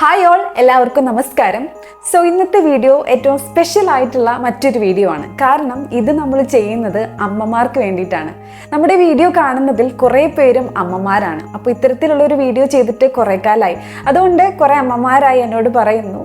Hi all എല്ലാവർക്കും നമസ്കാരം. So ഇന്നത്തെ വീഡിയോ ഏറ്റവും സ്പെഷ്യൽ ആയിട്ടുള്ള മറ്റൊരു വീഡിയോ ആണ്. കാരണം ഇത് നമ്മൾ ചെയ്യുന്നത് അമ്മമാർക്ക് വേണ്ടിയിട്ടാണ്. നമ്മുടെ വീഡിയോ കാണുന്നതിൽ കുറേ പേരും അമ്മമാരാണ്. അപ്പോൾ ഇത്തരത്തിലുള്ള ഒരു വീഡിയോ ചെയ്തിട്ട് കുറേ കാലമായി അതുകൊണ്ട് കുറേ അമ്മമാരായി എന്നോട് പറയുന്നു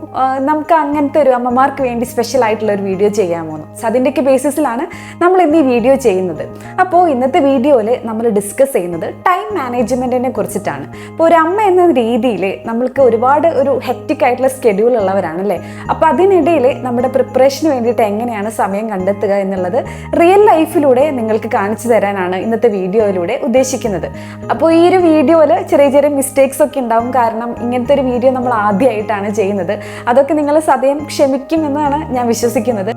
നമുക്ക് അങ്ങനത്തെ ഒരു അമ്മമാർക്ക് വേണ്ടി സ്പെഷ്യൽ ആയിട്ടുള്ള ഒരു വീഡിയോ ചെയ്യാമോ? എന്ന്. സോ അതിന്റെയൊക്കെ ബേസിസിലാണ് നമ്മൾ ഇന്ന് ഈ വീഡിയോ ചെയ്യുന്നത്. അപ്പോൾ ഇന്നത്തെ വീഡിയോയിൽ നമ്മൾ ഡിസ്കസ് ചെയ്യുന്നത് ടൈം മാനേജ്മെന്റിനെ കുറിച്ചിട്ടാണ്. അപ്പോൾ ഒരു അമ്മ എന്ന രീതിയിൽ നമ്മൾക്ക് ഒരുപാട് ഒരു ഹെക്റ്റിക് ആയിട്ടുള്ള സ്കെഡ്യൂൾ ഉള്ളവരാണ് അല്ലേ? അപ്പോൾ അതിനിടയിൽ നമ്മുടെ പ്രിപ്പറേഷന് വേണ്ടിയിട്ട് എങ്ങനെയാണ് സമയം കണ്ടെത്തുക എന്നുള്ളത് റിയൽ ലൈഫിലൂടെ നിങ്ങൾക്ക് കാണിച്ചു തരാനാണ് ഇന്നത്തെ വീഡിയോയിലൂടെ ഉദ്ദേശിക്കുന്നത്. അപ്പോൾ ഈ ഒരു വീഡിയോയിൽ ചെറിയ ചെറിയ മിസ്റ്റേക്സ് ഒക്കെ ഉണ്ടാവും കാരണം ഇങ്ങനത്തെ ഒരു വീഡിയോ നമ്മൾ ആദ്യമായിട്ടാണ് ചെയ്യുന്നത്. അതൊക്കെ നിങ്ങൾ സദയം ക്ഷമിക്കുമെന്നാണ് ഞാൻ വിശ്വസിക്കുന്നത്.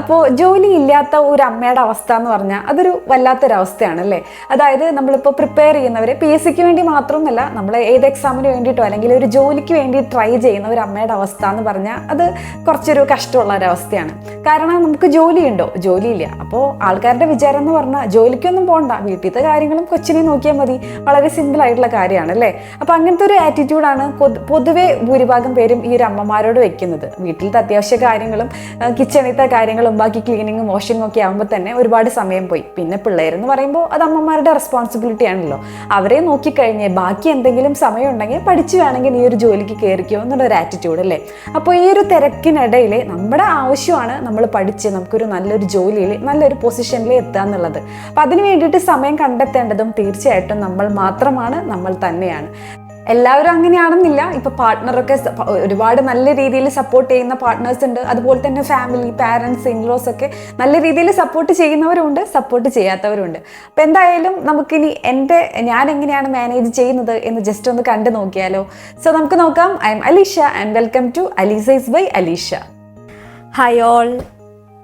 അപ്പോൾ ജോലി ഇല്ലാത്ത ഒരു അമ്മയുടെ അവസ്ഥ എന്ന് പറഞ്ഞാൽ അതൊരു വല്ലാത്തൊരവസ്ഥയാണ് അല്ലേ അതായത് നമ്മളിപ്പോൾ പ്രിപ്പയർ ചെയ്യുന്നവർ പി എസ് സിക്ക് വേണ്ടി മാത്രമൊന്നുമല്ല നമ്മൾ ഏത് എക്സാമിന് വേണ്ടിയിട്ടോ അല്ലെങ്കിൽ ഒരു ജോലിക്ക് വേണ്ടി ട്രൈ ചെയ്യുന്ന ഒരു അമ്മയുടെ അവസ്ഥ എന്ന് പറഞ്ഞാൽ അത് കുറച്ചൊരു കഷ്ടമുള്ള ഒരവസ്ഥയാണ്. കാരണം നമുക്ക് ജോലിയുണ്ടോ? ജോലിയില്ല. അപ്പോൾ ആൾക്കാരുടെ വിചാരം എന്ന് പറഞ്ഞാൽ ജോലിക്കൊന്നും പോകണ്ട വീട്ടിലത്തെ കാര്യങ്ങളും കൊച്ചിനെ നോക്കിയാൽ മതി. വളരെ സിമ്പിൾ ആയിട്ടുള്ള കാര്യമാണ് അല്ലേ അപ്പോൾ അങ്ങനത്തെ ഒരു ആറ്റിറ്റ്യൂഡാണ് പൊതുവേ ഭൂരിഭാഗം പേരും ഈ ഒരു അമ്മമാരോട് വെക്കുന്നത്. വീട്ടിലത്തെ അത്യാവശ്യ കാര്യങ്ങളും കിച്ചണിലത്തെ കാര്യങ്ങളും ബാക്കി ക്ലീനിങ്ങും വാഷിങ്ങും ഒക്കെ ആകുമ്പോൾ തന്നെ ഒരുപാട് സമയം പോയി. പിന്നെ പിള്ളേരെന്ന് പറയുമ്പോൾ അത് അമ്മമാരുടെ റെസ്പോൺസിബിലിറ്റി ആണല്ലോ. അവരെ നോക്കിക്കഴിഞ്ഞ് ബാക്കി എന്തെങ്കിലും സമയം ഉണ്ടെങ്കിൽ പഠിച്ചു വേണമെങ്കിൽ നീ ഒരു ജോലിക്ക് കയറിക്കോ എന്നുള്ള ഒരു ആറ്റിറ്റ്യൂഡ് അല്ലേ? അപ്പോൾ ഈ ഒരു തിരക്കിനിടയിൽ നമ്മുടെ ആവശ്യമാണ് നമ്മൾ പഠിച്ച് നമുക്കൊരു നല്ലൊരു ജോലിയിൽ നല്ലൊരു പൊസിഷനിൽ എത്തുക എന്നുള്ളത്. അപ്പം അതിന് വേണ്ടിയിട്ട് സമയം കണ്ടെത്തേണ്ടതും തീർച്ചയായിട്ടും നമ്മൾ മാത്രമാണ് നമ്മൾ തന്നെയാണ്. എല്ലാവരും അങ്ങനെയാണെന്നില്ല. ഇപ്പൊ പാർട്ട്ണറൊക്കെ ഒരുപാട് നല്ല രീതിയിൽ സപ്പോർട്ട് ചെയ്യുന്ന പാർട്ട്നേഴ്സ് ഉണ്ട്. അതുപോലെ തന്നെ ഫാമിലി പാരൻസ് ഇൻലോസ് ഒക്കെ നല്ല രീതിയിൽ സപ്പോർട്ട് ചെയ്യുന്നവരുണ്ട് സപ്പോർട്ട് ചെയ്യാത്തവരുണ്ട്. അപ്പം എന്തായാലും നമുക്കിനി എന്റെ ഞാൻ എങ്ങനെയാണ് മാനേജ് ചെയ്യുന്നത് എന്ന് ജസ്റ്റ് ഒന്ന് കണ്ടു നോക്കിയാലോ. സോ നമുക്ക് നോക്കാം. I'm Alisha and welcome to അലീസൈസ് by Alisha hi all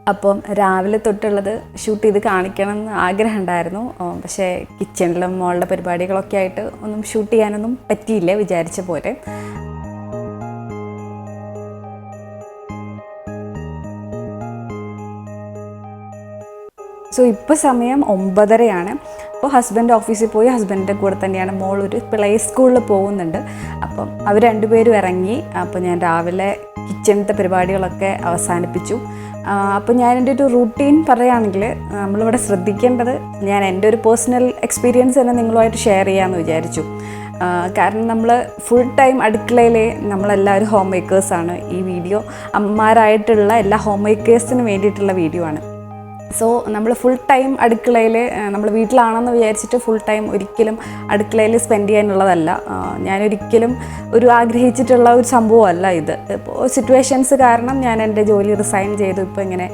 അപ്പം രാവിലെ തൊട്ടുള്ളത് ഷൂട്ട് ചെയ്ത് കാണിക്കണം എന്ന് ആഗ്രഹം ഉണ്ടായിരുന്നു പക്ഷേ കിച്ചണിലും മോളുടെ പരിപാടികളൊക്കെ ആയിട്ട് ഒന്നും ഷൂട്ട് ചെയ്യാനൊന്നും പറ്റിയില്ല വിചാരിച്ച പോലെ. സോ ഇപ്പോൾ സമയം ഒമ്പതരയാണ്. അപ്പോൾ ഹസ്ബൻഡ് ഓഫീസിൽ പോയി ഹസ്ബൻഡിന്റെ കൂടെ തന്നെയാണ് മോൾ ഒരു പ്ലേ സ്കൂളിൽ പോകുന്നുണ്ട്. അപ്പം അവർ രണ്ടുപേരും ഇറങ്ങി. അപ്പോൾ ഞാൻ രാവിലെ കിച്ചണിലത്തെ പരിപാടികളൊക്കെ അവസാനിപ്പിച്ചു. അപ്പോൾ ഞാൻ എന്റെ ഒരു റൂട്ടീൻ പറയുകയാണെങ്കിൽ നമ്മളിവിടെ ശ്രദ്ധിക്കേണ്ടത് ഞാൻ എന്റെ ഒരു പേഴ്സണൽ എക്സ്പീരിയൻസ് തന്നെ നിങ്ങളുമായിട്ട് ഷെയർ ചെയ്യാമെന്ന് വിചാരിച്ചു. കാരണം നമ്മൾ ഫുൾ ടൈം അടുക്കളയിലെ നമ്മളെല്ലാവരും ഹോം മേക്കേഴ്സാണ് ഈ വീഡിയോ അമ്മമാരായിട്ടുള്ള എല്ലാ ഹോം മേക്കേഴ്സിന് വേണ്ടിയിട്ടുള്ള വീഡിയോ ആണ്. സോ നമ്മൾ ഫുൾ ടൈം അടുക്കളയിൽ നമ്മൾ വീട്ടിലാണെന്ന് വിചാരിച്ചിട്ട് ഫുൾ ടൈം ഒരിക്കലും അടുക്കളയിൽ സ്പെൻഡ് ചെയ്യാനുള്ളതല്ല. ഞാനൊരിക്കലും ഒരു ആഗ്രഹിച്ചിട്ടുള്ള ഒരു സംഭവമല്ല ഇത്. ഇപ്പോൾ സിറ്റുവേഷൻസ് കാരണം ഞാൻ എന്റെ ജോലി റിസൈൻ ചെയ്തു. ഇപ്പോൾ ഇങ്ങനെ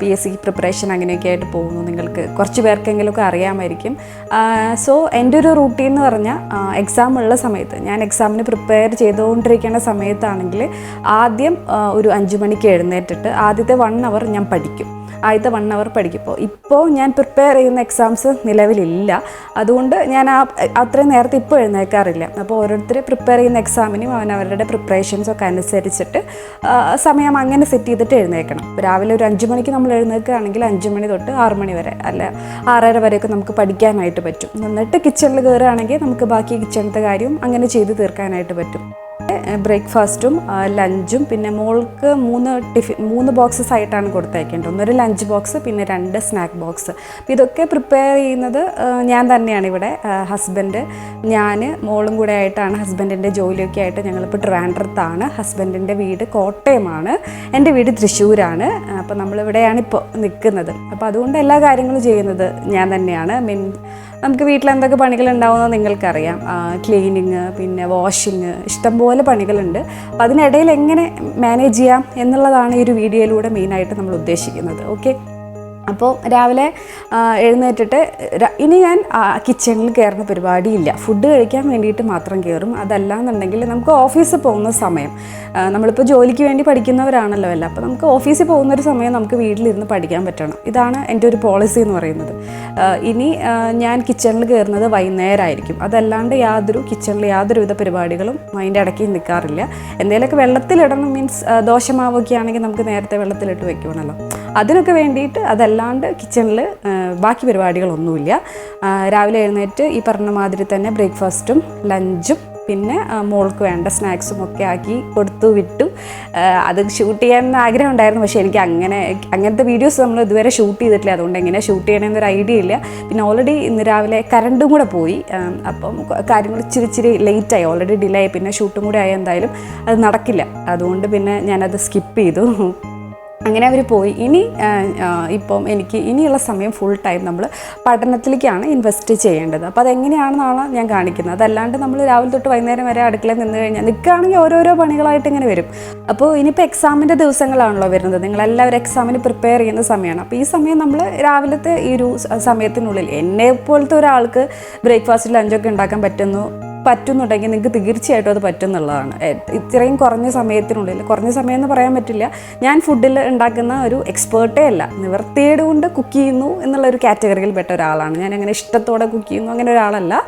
പി എസ് സി പ്രിപ്പറേഷൻ അങ്ങനെയൊക്കെ ആയിട്ട് പോകുന്നു. നിങ്ങൾക്ക് കുറച്ച് പേർക്കെങ്കിലുമൊക്കെ അറിയാമായിരിക്കും. സോ എന്റെ ഒരു റൂട്ടീൻ എന്ന് പറഞ്ഞാൽ എക്സാം ഉള്ള സമയത്ത് ഞാൻ എക്സാമിന് പ്രിപ്പയർ ചെയ്തുകൊണ്ടിരിക്കുന്ന സമയത്താണെങ്കിൽ ആദ്യം ഒരു അഞ്ച് മണിക്ക് എഴുന്നേറ്റിട്ട് ആദ്യത്തെ വൺ അവർ ഞാൻ പഠിക്കും. ആദ്യത്തെ വൺ അവർ പഠിക്കും ഇപ്പോൾ ഞാൻ പ്രിപ്പയർ ചെയ്യുന്ന എക്സാംസ് നിലവിലില്ല. അതുകൊണ്ട് ഞാൻ ആ അത്രയും നേരത്തെ ഇപ്പോൾ എഴുന്നേൽക്കാറില്ല അപ്പോൾ ഓരോരുത്തർ പ്രിപ്പയർ ചെയ്യുന്ന എക്സാമിനും അവൻ അവരുടെ പ്രിപ്പറേഷൻസ് ഒക്കെ അനുസരിച്ചിട്ട് സമയം അങ്ങനെ സെറ്റ് ചെയ്തിട്ട് എഴുന്നേക്കണം. രാവിലെ ഒരു അഞ്ച് മണിക്ക് നമ്മൾ എഴുന്നേൽക്കുകയാണെങ്കിൽ അഞ്ച് മണി തൊട്ട് ആറ് മണി വരെ അല്ല ആറര വരെയൊക്കെ നമുക്ക് പഠിക്കാനായിട്ട് പറ്റും. എന്നിട്ട് കിച്ചണിൽ കയറുകയാണെങ്കിൽ നമുക്ക് ബാക്കി കിച്ചണിലത്തെ കാര്യവും അങ്ങനെ ചെയ്ത് തീർക്കാനായിട്ട് പറ്റും. ബ്രേക്ക്ഫാസ്റ്റും ലഞ്ചും പിന്നെ മോൾക്ക് മൂന്ന് ടിഫിൻ മൂന്ന് ബോക്സസ് ആയിട്ടാണ് കൊടുത്തയക്കേണ്ടത് ഒന്നൊരു ലഞ്ച് ബോക്സ് പിന്നെ രണ്ട് സ്നാക്ക് ബോക്സ്. അപ്പോൾ ഇതൊക്കെ പ്രിപ്പയർ ചെയ്യുന്നത് ഞാൻ തന്നെയാണ് ഇവിടെ ഹസ്ബൻഡ്. ഞാൻ മോളും കൂടെ ആയിട്ടാണ് ഹസ്ബൻഡിന്റെ ജോലിയൊക്കെ ആയിട്ട് ഞങ്ങളിപ്പോൾ ട്രിവാൻഡ്രത്താണ്. ഹസ്ബൻഡിന്റെ വീട് കോട്ടയമാണ്. എന്റെ വീട് തൃശ്ശൂരാണ്. അപ്പോൾ നമ്മളിവിടെയാണ് ഇപ്പോൾ നിൽക്കുന്നത്. അപ്പോൾ അതുകൊണ്ട് എല്ലാ കാര്യങ്ങളും ചെയ്യുന്നത് ഞാൻ തന്നെയാണ്. മീൻ നമുക്ക് വീട്ടിൽ എന്തൊക്കെ പണികൾ ഉണ്ടാവുമെന്ന് നിങ്ങൾക്കറിയാം ക്ലീനിങ് പിന്നെ വാഷിങ് ഇഷ്ടംപോലെ പണികളുണ്ട്. അപ്പോൾ അതിനിടയിൽ എങ്ങനെ മാനേജ് ചെയ്യാം എന്നുള്ളതാണ് ഈ ഒരു വീഡിയോയിലൂടെ മെയിനായിട്ട് നമ്മൾ ഉദ്ദേശിക്കുന്നത്. ഓക്കെ അപ്പോൾ രാവിലെ എഴുന്നേറ്റിട്ട് ഇനി ഞാൻ കിച്ചണിൽ കയറുന്ന പരിപാടിയില്ല. ഫുഡ് കഴിക്കാൻ വേണ്ടിയിട്ട് മാത്രം കയറും. അതല്ല എന്നുണ്ടെങ്കിൽ നമുക്ക് ഓഫീസിൽ പോകുന്ന സമയം നമ്മളിപ്പോൾ ജോലിക്ക് വേണ്ടി പഠിക്കുന്നവരാണല്ലോ അല്ല അപ്പോൾ നമുക്ക് ഓഫീസിൽ പോകുന്ന ഒരു സമയം നമുക്ക് വീട്ടിലിരുന്ന് പഠിക്കാൻ പറ്റണം. ഇതാണ് എന്റെ ഒരു പോളിസി എന്ന് പറയുന്നത്. ഇനി ഞാൻ കിച്ചണിൽ കയറുന്നത് വൈകുന്നേരമായിരിക്കും. അതല്ലാണ്ട് യാതൊരു കിച്ചണിൽ യാതൊരുവിധ പരിപാടികളും അതിന്റെ ഇടയ്ക്ക് നിൽക്കാറില്ല. എന്തെങ്കിലുമൊക്കെ വെള്ളത്തിലിടണം മീൻസ് ദോശമാവൊക്കെ ആണെങ്കിൽ നമുക്ക് നേരത്തെ വെള്ളത്തിലിട്ട് വെക്കണമല്ലോ അതിനൊക്കെ വേണ്ടിയിട്ട് അതല്ലാണ്ട് കിച്ചണിൽ ബാക്കി പരിപാടികളൊന്നുമില്ല. രാവിലെ എഴുന്നേറ്റ് ഈ പറഞ്ഞ മാതിരി തന്നെ ബ്രേക്ക്ഫാസ്റ്റും ലഞ്ചും പിന്നെ മോൾക്ക് വേണ്ട സ്നാക്സും ഒക്കെ ആക്കി കൊടുത്തു വിട്ടു. അത് ഷൂട്ട് ചെയ്യാൻ ആഗ്രഹം ഉണ്ടായിരുന്നു. പക്ഷേ എനിക്ക് അങ്ങനെ അങ്ങനത്തെ വീഡിയോസ് നമ്മൾ ഇതുവരെ ഷൂട്ട് ചെയ്തിട്ടില്ല. അതുകൊണ്ട് എങ്ങനെ ഷൂട്ട് ചെയ്യണമെന്നൊരു ഐഡിയ ഇല്ല. പിന്നെ ഓൾറെഡി ഇന്ന് രാവിലെ കറണ്ടും കൂടെ പോയി. അപ്പം കാര്യങ്ങൾ ഇച്ചിരി ഇച്ചിരി ലേറ്റായി ഓൾറെഡി ഡിലേ ആയി. പിന്നെ ഷൂട്ടും കൂടെ ആയി എന്തായാലും അത് നടക്കില്ല. അതുകൊണ്ട് പിന്നെ ഞാനത് സ്കിപ്പ് ചെയ്തു. അങ്ങനെ അവർ പോയി. ഇനി ഇപ്പം എനിക്ക് ഇനിയുള്ള സമയം ഫുൾ ടൈം നമ്മൾ പഠനത്തിലേക്കാണ് ഇൻവെസ്റ്റ് ചെയ്യേണ്ടത്. അപ്പോൾ അതെങ്ങനെയാണെന്നാണ് ഞാൻ കാണിക്കുന്നത്. അതല്ലാണ്ട് നമ്മൾ രാവിലെ തൊട്ട് വൈകുന്നേരം വരെ അടുക്കളയിൽ നിന്ന് കഴിഞ്ഞാൽ നിൽക്കുകയാണെങ്കിൽ ഓരോരോ പണികളായിട്ട് ഇങ്ങനെ വരും. അപ്പോൾ ഇനിയിപ്പോൾ എക്സാമിന്റെ ദിവസങ്ങളാണല്ലോ വരുന്നത്. നിങ്ങളെല്ലാവരും എക്സാമിന് പ്രിപ്പയർ ചെയ്യുന്ന സമയമാണ് അപ്പോൾ ഈ സമയം നമ്മൾ രാവിലത്തെ ഈ ഒരു സമയത്തിനുള്ളിൽ എന്നെ പോലത്തെ ഒരാൾക്ക് ബ്രേക്ക്ഫാസ്റ്റ് ലഞ്ചൊക്കെ ഉണ്ടാക്കാൻ പറ്റുന്നു. പറ്റുന്നുണ്ടെങ്കിൽ നിങ്ങൾക്ക് തീർച്ചയായിട്ടും അത് പറ്റുന്നുള്ളതാണ്. ഇത്രയും കുറഞ്ഞ സമയത്തിനുള്ളിൽ കുറഞ്ഞ സമയം എന്ന് പറയാൻ പറ്റില്ല. ഞാൻ ഫുഡിൽ ഉണ്ടാക്കുന്ന ഒരു എക്സ്പേർട്ടേ അല്ല. നിവർത്തിയേട് കൊണ്ട് കുക്ക് ചെയ്യുന്നു എന്നുള്ള ഒരു കാറ്റഗറിയിൽ പെട്ട ഒരാളാണ്. ഞാൻ അങ്ങനെ ഇഷ്ടത്തോടെ കുക്ക് ചെയ്യുന്നു അങ്ങനെ ഒരാളല്ല.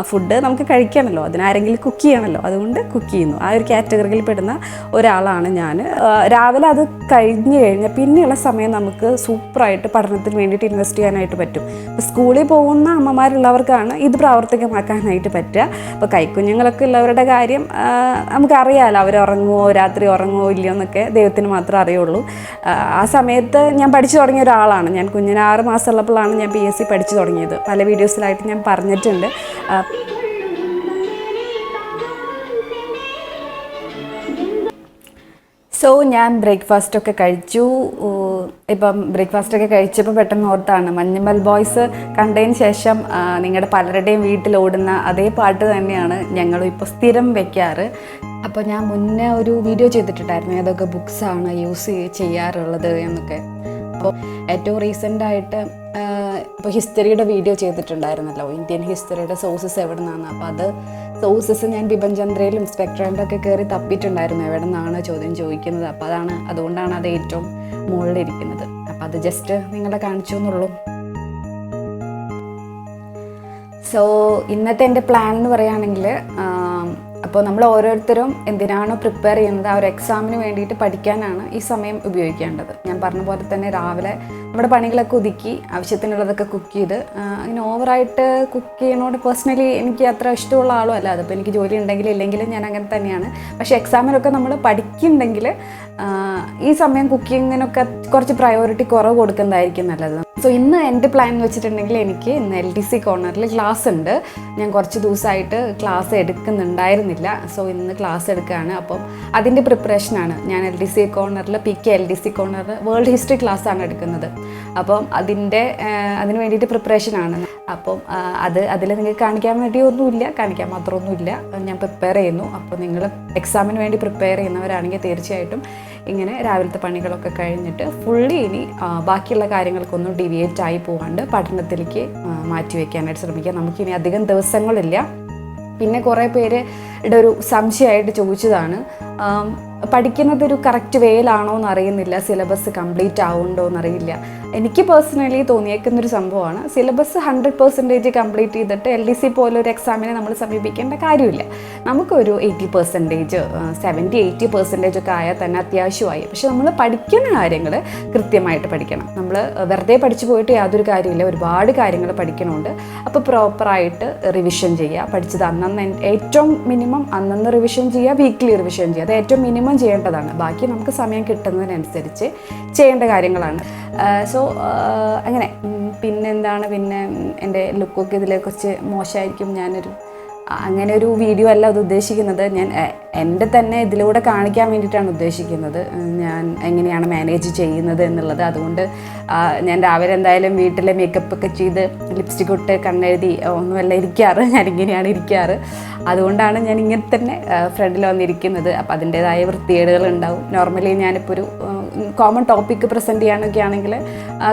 ഫുഡ് നമുക്ക് കഴിക്കണമല്ലോ അതിനാരെങ്കിലും കുക്ക് ചെയ്യണമല്ലോ. അതുകൊണ്ട് കുക്ക് ചെയ്യുന്നു. ആ ഒരു കാറ്റഗറിയിൽ പെടുന്ന ഒരാളാണ് ഞാൻ. രാവിലെ അത് കഴിഞ്ഞ് കഴിഞ്ഞാൽ പിന്നെയുള്ള സമയം നമുക്ക് സൂപ്പറായിട്ട് പഠനത്തിന് വേണ്ടിയിട്ട് ഇൻവെസ്റ്റ് ചെയ്യാനായിട്ട് പറ്റും. സ്കൂളിൽ പോകുന്ന അമ്മമാരുള്ളവർക്കാണ് ഇത് പ്രാവർത്തികമാക്കാനായിട്ട് പറ്റുക. അപ്പോൾ കൈക്കുഞ്ഞുങ്ങളൊക്കെ ഉള്ളവരുടെ കാര്യം നമുക്കറിയാമല്ലോ അവർ ഉറങ്ങുമോ രാത്രി ഉറങ്ങുമോ ഇല്ലയോ എന്നൊക്കെ ദൈവത്തിന് മാത്രമേ അറിയുള്ളൂ. ആ, സമയത്ത് ഞാൻ പഠിച്ചു തുടങ്ങിയ ഒരാളാണ്. ഞാൻ കുഞ്ഞിന് ആറ് മാസം ഉള്ളപ്പോഴാണ് ഞാൻ പി എസ് സി പഠിച്ചു തുടങ്ങിയത്. പല വീഡിയോസിലായിട്ട് ഞാൻ പറഞ്ഞിട്ടുണ്ട്. സോ ഞാൻ ബ്രേക്ക്ഫാസ്റ്റ് ഒക്കെ കഴിച്ചു ഇപ്പം ബ്രേക്ക്ഫാസ്റ്റ് ഒക്കെ കഴിച്ചപ്പോൾ പെട്ടെന്ന് ഓർത്താണ് മഞ്ഞുമൽ ബോയ്സ് കണ്ടതിന് ശേഷം നിങ്ങളുടെ പലരുടെയും വീട്ടിൽ ഓടുന്ന അതേ പാട്ട് തന്നെയാണ് ഞങ്ങളും ഇപ്പോൾ സ്ഥിരം വെക്കാറ്. അപ്പോൾ ഞാൻ മുന്നേ ഒരു വീഡിയോ ചെയ്തിട്ടുണ്ടായിരുന്നു ഏതൊക്കെ ബുക്സാണ് യൂസ് ചെയ്യാറുള്ളത് എന്നൊക്കെ. അപ്പോൾ ഏറ്റവും റീസെന്റ് ആയിട്ട് ഇപ്പോൾ ഹിസ്റ്ററിയുടെ വീഡിയോ ചെയ്തിട്ടുണ്ടായിരുന്നല്ലോ. ഇന്ത്യൻ ഹിസ്റ്ററിയുടെ സോഴ്സസ് എവിടെ നിന്നാണ് അപ്പോൾ അത് സോഴ്സസ് ഞാൻ ബിബൻ ചന്ദ്രയിലും സ്പെക്ട്രയിലും ഒക്കെ കയറി തപ്പിയിട്ടുണ്ടായിരുന്നു. എവിടെ നിന്നാണ് ചോദ്യം ചോദിക്കുന്നത്? അപ്പോൾ അതാണ് അതുകൊണ്ടാണ് അത് ഏറ്റവും മുകളിലിരിക്കുന്നത് അപ്പോൾ അത് ജസ്റ്റ് നിങ്ങളെ കാണിച്ചു എന്നുള്ളൂ. സോ ഇന്നത്തെ എന്റെ പ്ലാൻ എന്ന് പറയുകയാണെങ്കിൽ അപ്പോൾ നമ്മൾ ഓരോരുത്തരും എന്തിനാണോ പ്രിപ്പയർ ചെയ്യുന്നത് ആ ഒരു എക്സാമിന് വേണ്ടിയിട്ട് പഠിക്കാനാണ് ഈ സമയം ഉപയോഗിക്കേണ്ടത്. ഞാൻ പറഞ്ഞ പോലെ തന്നെ രാവിലെ നമ്മുടെ പണികളൊക്കെ ഒതുക്കി ആവശ്യത്തിനുള്ളതൊക്കെ കുക്ക് ചെയ്ത് അങ്ങനെ ഓവറായിട്ട് കുക്ക് ചെയ്യണോട് പേഴ്സണലി എനിക്ക് അത്ര ഇഷ്ടമുള്ള ആളും അല്ല അതിപ്പോൾ എനിക്ക് ജോലി ഉണ്ടെങ്കിൽ ഇല്ലെങ്കിലും ഞാൻ അങ്ങനെ തന്നെയാണ്. പക്ഷേ എക്സാമിനൊക്കെ നമ്മൾ പഠിക്കുന്നുണ്ടെങ്കിൽ ഈ സമയം കുക്കിങ്ങിനൊക്കെ കുറച്ച് പ്രയോറിറ്റി കുറവ് കൊടുക്കുന്നതായിരിക്കും നല്ലത്. സോ ഇന്ന് എന്റെ പ്ലാൻ എന്ന് വെച്ചിട്ടുണ്ടെങ്കിൽ എനിക്ക് ഇന്ന് എൽ ഡി സി കോർണറിൽ ക്ലാസ് ഉണ്ട്. ഞാൻ കുറച്ച് ദിവസമായിട്ട് ക്ലാസ് എടുക്കുന്നുണ്ടായിരുന്നില്ല. സോ ഇന്ന് ക്ലാസ് എടുക്കുകയാണ് അപ്പം അതിന്റെ പ്രിപ്പറേഷനാണ് ഞാൻ എൽ ഡി സി കോർണറിൽ P K L D C കോർണറിൽ വേൾഡ് ഹിസ്റ്ററി ക്ലാസ്സാണ് എടുക്കുന്നത്. അപ്പം അതിന്റെ അതിന് വേണ്ടിയിട്ട് പ്രിപ്പറേഷനാണ് അപ്പം അത് അതിൽ നിങ്ങൾക്ക് കാണിക്കാൻ വേണ്ടി ഒന്നുമില്ല കാണിക്കാൻ മാത്രമൊന്നുമില്ല. ഞാൻ പ്രിപ്പയർ ചെയ്യുന്നു. അപ്പോൾ നിങ്ങൾ എക്സാമിന് വേണ്ടി പ്രിപ്പയർ ചെയ്യുന്നവരാണെങ്കിൽ തീർച്ചയായിട്ടും ഇങ്ങനെ രാവിലത്തെ പണികളൊക്കെ കഴിഞ്ഞിട്ട് ഫുള്ളി ഇനി ബാക്കിയുള്ള കാര്യങ്ങൾക്കൊന്നും ഡിവിയേറ്റ് ആയി പോകാണ്ട് പഠനത്തിലേക്ക് മാറ്റി വയ്ക്കാനായിട്ട് ശ്രമിക്കുക. നമുക്കിനി അധികം ദിവസങ്ങളില്ല. പിന്നെ കുറേ പേര് ഒരു സംശയമായിട്ട് ചോദിച്ചതാണ്. പഠിക്കുന്നത് ഒരു കറക്റ്റ് വേയിലാണോ എന്ന് അറിയുന്നില്ല. സിലബസ് കംപ്ലീറ്റ് ആവുന്നുണ്ടോ എന്നറിയില്ല എനിക്ക് പേഴ്സണലി തോന്നിയേക്കുന്ന ഒരു സംഭവമാണ്. സിലബസ് ഹൺഡ്രഡ് പെർസെന്റേജ് കംപ്ലീറ്റ് ചെയ്തിട്ട് എൽ ഡി സി പോലൊരു എക്സാമിനെ നമ്മൾ സമീപിക്കേണ്ട കാര്യമില്ല. നമുക്കൊരു eighty percentage seventy eighty percentage ഒക്കെ ആയാൽ തന്നെ അത്യാവശ്യമായി. പക്ഷെ നമ്മൾ പഠിക്കുന്ന കാര്യങ്ങൾ കൃത്യമായിട്ട് പഠിക്കണം. നമ്മൾ വെറുതെ പഠിച്ചു പോയിട്ട് യാതൊരു കാര്യമില്ല. ഒരുപാട് കാര്യങ്ങൾ പഠിക്കണമുണ്ട് അപ്പോൾ പ്രോപ്പറായിട്ട് റിവിഷൻ ചെയ്യുക. പഠിച്ചത് അന്നന്ന് ഏറ്റവും മിനിമം അന്നന്ന് റിവിഷൻ ചെയ്യുക വീക്ക്ലി റിവിഷൻ ചെയ്യുക. അത് ഏറ്റവും മിനിമം ചെയ്യേണ്ടതാണ്. ബാക്കി നമുക്ക് സമയം കിട്ടുന്നതിനനുസരിച്ച് ചെയ്യേണ്ട കാര്യങ്ങളാണ്. സോ അങ്ങനെ പിന്നെന്താണ് പിന്നെ എന്റെ ലുക്കൊക്കെ ഇതിലെ കുറച്ച് മോശമായിരിക്കും ഞാനൊരു അങ്ങനെ ഒരു വീഡിയോ അല്ല അത് ഉദ്ദേശിക്കുന്നത്. ഞാൻ എന്റെ തന്നെ ഇതിലൂടെ കാണിക്കാൻ വേണ്ടിയിട്ടാണ് ഉദ്ദേശിക്കുന്നത്. ഞാൻ എങ്ങനെയാണ് മാനേജ് ചെയ്യുന്നത് എന്നുള്ളത്. അതുകൊണ്ട് ഞാൻ രാവിലെ എന്തായാലും വീട്ടിലെ മേക്കപ്പ് ഒക്കെ ചെയ്ത് ലിപ്സ്റ്റിക് ഇട്ട് കണ്ണെഴുതി ഒന്നുമല്ല ഇരിക്കാറ്. ഞാൻ ഇങ്ങനെയാണ് ഇരിക്കാറ്. അതുകൊണ്ടാണ് ഞാൻ ഇങ്ങനെ തന്നെ ഫ്രണ്ടിൽ വന്നിരിക്കുന്നത്. അപ്പോൾ അതിന്റേതായ വൃത്തികേടുകൾ ഉണ്ടാവും. നോർമലി ഞാനിപ്പോൾ ഒരു കോമൺ ടോപ്പിക്ക് പ്രസന്റ് ചെയ്യാനൊക്കെ ആണെങ്കിൽ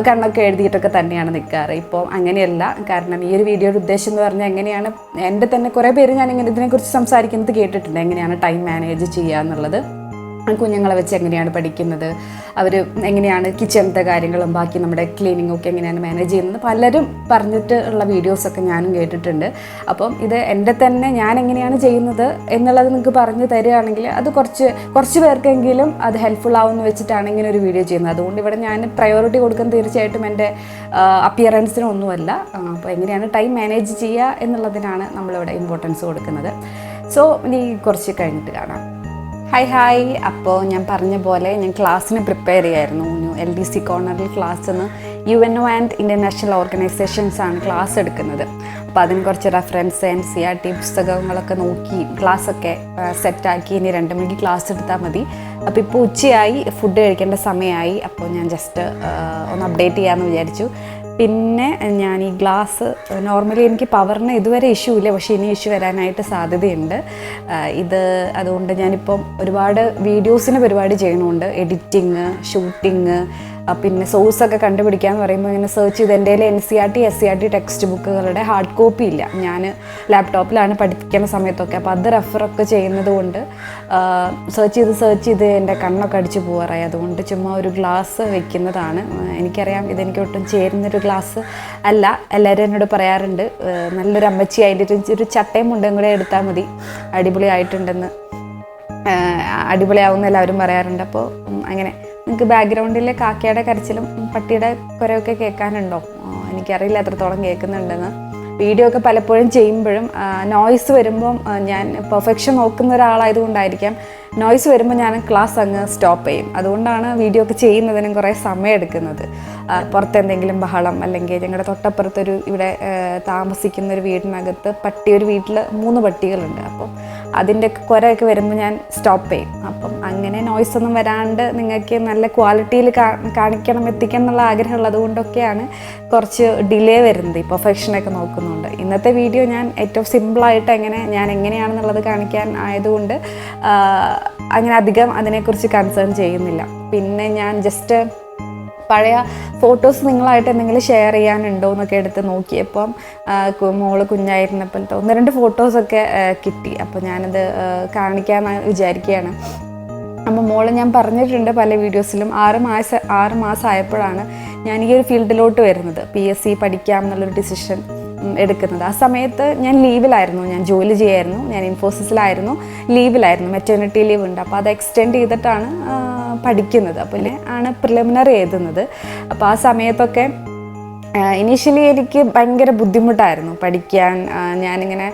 കണ്ണൊക്കെ എഴുതിയിട്ടൊക്കെ തന്നെയാണ് നിൽക്കാറ് ഇപ്പോൾ അങ്ങനെയല്ല. കാരണം ഈ ഒരു വീഡിയോയുടെ ഉദ്ദേശം എന്ന് പറഞ്ഞാൽ എങ്ങനെയാണ് എന്റെ തന്നെ കുറേ പേര് ഞാൻ ഇങ്ങനെ ഇതിനെക്കുറിച്ച് സംസാരിക്കുന്നത് കേട്ടിട്ടുണ്ട്. എങ്ങനെയാണ് ടൈം മാനേജ് ചെയ്യുക എന്നുള്ളത്. കുഞ്ഞുങ്ങളെ വെച്ച് എങ്ങനെയാണ് പഠിക്കുന്നത്? അവർ എങ്ങനെയാണ് കിച്ചണത്തെ കാര്യങ്ങളും ബാക്കി നമ്മുടെ ക്ലീനിങ്ങും ഒക്കെ എങ്ങനെയാണ് മാനേജ് ചെയ്യുന്നത്? പലരും പറഞ്ഞിട്ട് ഉള്ള വീഡിയോസൊക്കെ ഞാനും കേട്ടിട്ടുണ്ട്. അപ്പം ഇത് എന്റെ തന്നെ ഞാൻ എങ്ങനെയാണ് ചെയ്യുന്നത് എന്നുള്ളത് നിങ്ങൾക്ക് പറഞ്ഞു തരികയാണെങ്കിൽ അത് കുറച്ച് കുറച്ച് പേർക്കെങ്കിലും അത് ഹെൽപ്ഫുൾ ആവുമെന്ന് വെച്ചിട്ടാണ് ഇങ്ങനെ ഒരു വീഡിയോ ചെയ്യുന്നത്. അതുകൊണ്ട് ഇവിടെ ഞാൻ പ്രയോറിറ്റി കൊടുക്കുന്നത് തീർച്ചയായിട്ടും എന്റെ അപ്പിയറൻസിനൊന്നുമല്ല അപ്പോൾ എങ്ങനെയാണ് ടൈം മാനേജ് ചെയ്യുക എന്നുള്ളതിനാണ് നമ്മളിവിടെ ഇമ്പോർട്ടൻസ് കൊടുക്കുന്നത്. സോ ഇനി കുറച്ച് കഴിഞ്ഞിട്ട് കാണാം. ഹായ് ഹായ് അപ്പോൾ ഞാൻ പറഞ്ഞ പോലെ ഞാൻ ക്ലാസ്സിന് പ്രിപ്പയർ ചെയ്യായിരുന്നു. എൽ ഡി സി കോർണറിൽ ക്ലാസ് എന്ന്. U N O and international organisations ആണ് ക്ലാസ് എടുക്കുന്നത്. അപ്പോൾ അതിന് കുറച്ച് reference N C R T പുസ്തകങ്ങളൊക്കെ നോക്കി ക്ലാസ്സൊക്കെ സെറ്റാക്കി ഇനി രണ്ട് മണിക്ക് ക്ലാസ് എടുത്താൽ മതി. അപ്പോൾ ഇപ്പോൾ ഉച്ചയായി ഫുഡ് കഴിക്കേണ്ട സമയമായി. അപ്പോൾ ഞാൻ ജസ്റ്റ് ഒന്ന് അപ്ഡേറ്റ് ചെയ്യാമെന്ന് വിചാരിച്ചു. പിന്നെ ഞാൻ ഈ ഗ്ലാസ് നോർമലി എനിക്ക് പവറിന് ഇതുവരെ ഇഷ്യൂ ഇല്ല പക്ഷേ ഇനി ഇഷ്യൂ വരാനായിട്ട് സാധ്യതയുണ്ട്. ഇത് അതുകൊണ്ട് ഞാനിപ്പം ഒരുപാട് വീഡിയോസിന് പരിപാടി ചെയ്യണമുണ്ട് എഡിറ്റിങ് ഷൂട്ടിങ് പിന്നെ സോഴ്സ് ഒക്കെ കണ്ടുപിടിക്കുക എന്ന് പറയുമ്പോൾ ഇങ്ങനെ സെർച്ച് ചെയ്ത് എന്റെ N C R T S C R T text ബുക്കുകളുടെ hard copy ഇല്ല. ഞാൻ ലാപ്ടോപ്പിലാണ് പഠിക്കുന്ന സമയത്തൊക്കെ. അപ്പോൾ അത് റെഫറൊക്കെ ചെയ്യുന്നത് കൊണ്ട് സെർച്ച് ചെയ്ത് സെർച്ച് ചെയ്ത് എന്റെ കണ്ണൊക്കെ അടിച്ച് പോകാറായി അതുകൊണ്ട് ചുമ്മാ ഒരു ഗ്ലാസ് വെക്കുന്നതാണ്. എനിക്കറിയാം ഇതെനിക്ക് ഒട്ടും ചേരുന്നൊരു ഗ്ലാസ് അല്ല. എല്ലാവരും എന്നോട് പറയാറുണ്ട് നല്ലൊരു അമ്മച്ചി അതിന്റെ ഒരു- ചട്ടയും മുണ്ടും കൂടെ എടുത്താൽ മതി. അടിപൊളിയായിട്ടുണ്ടെന്ന് അടിപൊളിയാവുമെന്ന് എല്ലാവരും പറയാറുണ്ട്. അപ്പോൾ അങ്ങനെ. നിങ്ങൾക്ക് ബാക്ക്ഗ്രൗണ്ടിലെ കാക്കയുടെ കരച്ചിലും പട്ടിയുടെ കുരയൊക്കെ കേൾക്കാനുണ്ടോ? എനിക്കറിയില്ല എത്രത്തോളം കേൾക്കുന്നുണ്ടെന്ന്. വീഡിയോ ഒക്കെ പലപ്പോഴും ചെയ്യുമ്പോഴും നോയ്സ് വരുമ്പം ഞാൻ പെർഫെക്ഷൻ നോക്കുന്ന ഒരാളായതുകൊണ്ടായിരിക്കാം. നോയ്സ് വരുമ്പോൾ ഞാൻ ക്ലാസ് അങ്ങ് സ്റ്റോപ്പ് ചെയ്യും. അതുകൊണ്ടാണ് വീഡിയോ ഒക്കെ ചെയ്യുന്നതിനും കുറേ സമയം എടുക്കുന്നത്. പുറത്തെന്തെങ്കിലും ബഹളം അല്ലെങ്കിൽ ഞങ്ങളുടെ തൊട്ടപ്പുറത്തൊരു ഇവിടെ താമസിക്കുന്ന ഒരു വീടിനകത്ത് പട്ടി ഒരു വീട്ടിൽ മൂന്ന് പട്ടികളുണ്ട്. അപ്പം അതിന്റെ കുരയൊക്കെ വരുമ്പോൾ ഞാൻ സ്റ്റോപ്പ് ചെയ്യും. അപ്പം അങ്ങനെ നോയ്സ് ഒന്നും വരാണ്ട് നിങ്ങൾക്ക് നല്ല ക്വാളിറ്റിയിൽ കാണിക്കണം എത്തിക്കണം എന്നുള്ള ആഗ്രഹമുള്ളത് കൊണ്ടൊക്കെയാണ് കുറച്ച് ഡിലേ വരുന്നത് ഈ പെർഫെക്ഷനൊക്കെ നോക്കുന്നുണ്ട്. ഇന്നത്തെ വീഡിയോ ഞാൻ ഏറ്റവും സിമ്പിളായിട്ട് എങ്ങനെ ഞാൻ എങ്ങനെയാണെന്നുള്ളത് കാണിക്കാൻ ആയതുകൊണ്ട് അങ്ങനെ അധികം അതിനെക്കുറിച്ച് കൺസേൺ ചെയ്യുന്നില്ല. പിന്നെ ഞാൻ ജസ്റ്റ് പഴയ ഫോട്ടോസ് നിങ്ങളായിട്ട് എന്തെങ്കിലും ഷെയർ ചെയ്യാനുണ്ടോ എന്നൊക്കെ എടുത്ത് നോക്കിയപ്പം മോൾ കുഞ്ഞായിരുന്നപ്പോഴത്തെ ഒന്ന് രണ്ട് ഫോട്ടോസൊക്കെ കിട്ടി. അപ്പോൾ ഞാനത് കാണിക്കാമെന്ന് വിചാരിക്കുകയാണ് അപ്പോൾ മോളെ ഞാൻ പറഞ്ഞിട്ടുണ്ട് പല വീഡിയോസിലും ആറ് മാസം ആറ് മാസം ആയപ്പോഴാണ് ഞാൻ ഈ ഒരു ഫീൽഡിലോട്ട് വരുന്നത്. പി എസ് സി പഠിക്കാം എന്നുള്ളൊരു ഡിസിഷൻ എടുക്കുന്നത്. ആ സമയത്ത് ഞാൻ ലീവിലായിരുന്നു. ഞാൻ ജോലി ചെയ്യായിരുന്നു. ഞാൻ ഇൻഫോസിസിലായിരുന്നു. ലീവിലായിരുന്നു. മെറ്റേണിറ്റി ലീവ് ഉണ്ട്. അപ്പോൾ അത് എക്സ്റ്റെൻഡ് ചെയ്തിട്ടാണ് പഠിക്കുന്നത്. അപ്പോൾ ആണ് പ്രിലിമിനറി എഴുതുന്നത്. അപ്പോൾ ആ സമയത്തൊക്കെ ഇനീഷ്യലി എനിക്ക് ഭയങ്കര ബുദ്ധിമുട്ടായിരുന്നു പഠിക്കാൻ. ഞാനിങ്ങനെ